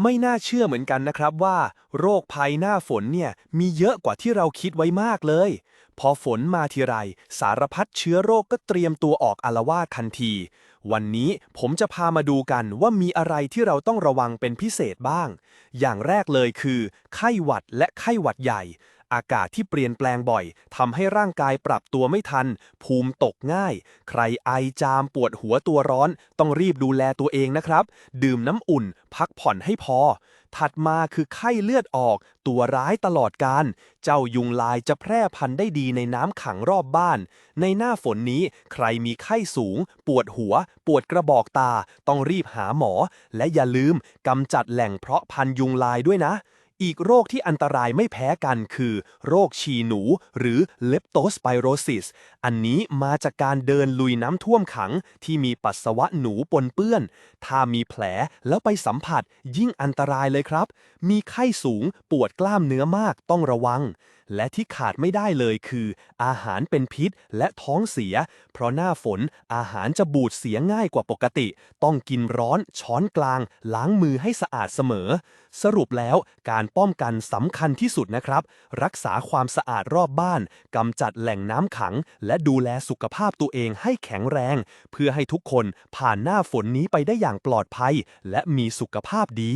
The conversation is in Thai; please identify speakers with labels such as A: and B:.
A: ไม่น่าเชื่อเหมือนกันนะครับว่า โรคภัยหน้าฝนเนี่ยมีเยอะกว่าที่เราคิดไว้มากเลย พอฝนมาทีไร สารพัดเชื้อโรคก็เตรียมตัวออกอาละวาสทันที วันนี้ผมจะพามาดูกันว่ามีอะไรที่เราต้องระวังเป็นพิเศษบ้าง อย่างแรกเลยคือ ไข้หวัดและไข้หวัดใหญ่ อากาศที่เปลี่ยนแปลงบ่อยทำให้ร่างกายปรับตัวไม่ทัน ภูมิตกง่าย ใครไอจามปวดหัวตัวร้อน ต้องรีบดูแลตัวเองนะครับ ดื่มน้ำอุ่น พักผ่อนให้พอ ถัดมาคือไข้เลือดออก ตัวร้ายตลอดการ เจ้ายุงลายจะแพร่พันธุ์ได้ดีในน้ำขังรอบบ้าน ในหน้าฝนนี้ใครมีไข้สูง ปวดหัว ปวดกระบอกตา ต้องรีบหาหมอ และอย่าลืมกำจัดแหล่งเพาะพันธุ์ยุงลายด้วยนะ อีกโรคที่อันตรายไม่แพ้กันคือ โรคฉี่หนู หรือเลปโตสไ i โรซิส อันนี้มาจากการเดินลุยน้ำท่วมขัง ที่มีปัสสาวะหนูปนเปื้อน ถ้ามีแผลแล้วไปสัมผัสยิ่งอันตรายเลยครับ มีไข้สูงปวดกล้ามเนื้อมากต้องระวังและที่ขาดไม่ได้เลยคือ อาหารเป็นพิษและท้องเสีย เพราะหน้าฝนอาหารจะบูดเสียง่ายกว่าปกติ ต้องกินร้อน ช้อนกลาง ล้างมือให้สะอาดเสมอ สรุปแล้วการป้องกันสำคัญที่สุดนะครับ รักษาความสะอาดรอบบ้านกำจัดแหล่งน้ำขัง และดูแลสุขภาพตัวเองให้แข็งแรง เพื่อให้ทุกคนผ่านหน้าฝนนี้ไปได้อย่างปลอดภัย และมีสุขภาพดี